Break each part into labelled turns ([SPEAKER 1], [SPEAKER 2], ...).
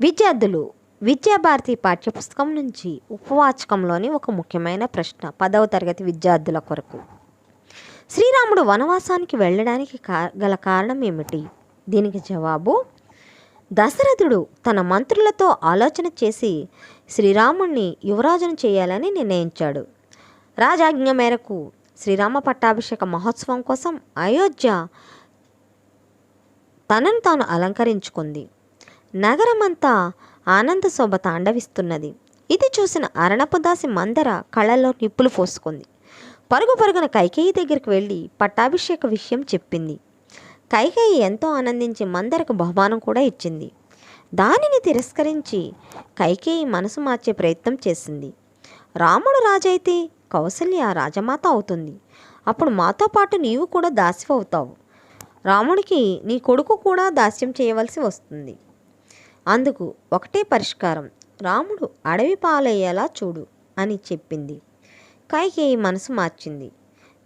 [SPEAKER 1] విద్యార్థులు విద్యాభారతి పాఠ్యపుస్తకం నుంచి ఉపవాచకంలోని ఒక ముఖ్యమైన ప్రశ్న పదవ తరగతి విద్యార్థుల కొరకు. శ్రీరాముడు వనవాసానికి వెళ్ళడానికి కా గల కారణం ఏమిటి? దీనికి జవాబు దశరథుడు తన మంత్రులతో ఆలోచన చేసి శ్రీరాముణ్ణి యువరాజును చేయాలని నిర్ణయించాడు. రాజాజ్ఞ మేరకు శ్రీరామ పట్టాభిషేక మహోత్సవం కోసం అయోధ్య తనను తాను అలంకరించుకుంది. నగరమంతా ఆనంద శోభ తాండవిస్తున్నది ఇది చూసిన అరణపదాసి మందర కళ్ళలో నిప్పులు పోసుకుంది. పరుగు పరుగున కైకేయి దగ్గరికి వెళ్ళి పట్టాభిషేక విషయం చెప్పింది. కైకేయి ఎంతో ఆనందించి మందరకు బహుమానం కూడా ఇచ్చింది. దానిని తిరస్కరించి కైకేయి మనసు మార్చే ప్రయత్నం చేసింది. రాముడు రాజైతే కౌసల్య రాజమాత అవుతుంది. అప్పుడు మాతో పాటు నీవు కూడా దాసి అవుతావు రాముడికి నీ కొడుకు కూడా దాస్యం చేయవలసి వస్తుంది. అందుకు ఒకటే పరిష్కారం రాముడు అడవి పాలయ్యేలా చూడు అని చెప్పింది. కైకేయి మనసు మార్చింది.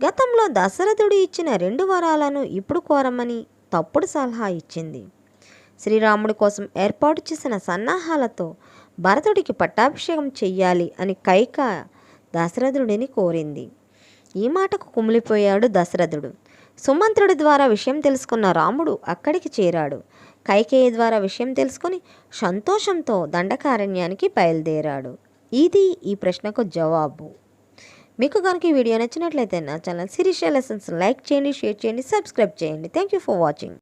[SPEAKER 1] గతంలో దశరథుడు ఇచ్చిన రెండు వరాలను ఇప్పుడు కోరమని తప్పుడు సలహా ఇచ్చింది. శ్రీరాముడి కోసం ఏర్పాటు చేసిన సన్నాహాలతో భరతుడికి పట్టాభిషేకం చెయ్యాలి అని కైక దశరథుడిని కోరింది. ఈ మాటకు కుమిలిపోయాడు దశరథుడు. సుమంత్రుడి ద్వారా విషయం తెలుసుకున్న రాముడు అక్కడికి చేరాడు. కైకేయి ద్వారా విషయం తెలుసుకొని సంతోషంతో దండకారణ్యానికి బయలుదేరాడు. ఇది ఈ ప్రశ్నకు జవాబు. మీకు కనుక ఈ వీడియో నచ్చినట్లయితే నా ఛానల్ సిరీషియల్ లెసన్స్ లైక్ చేయండి షేర్ చేయండి సబ్స్క్రైబ్ చేయండి. Thank you for watching.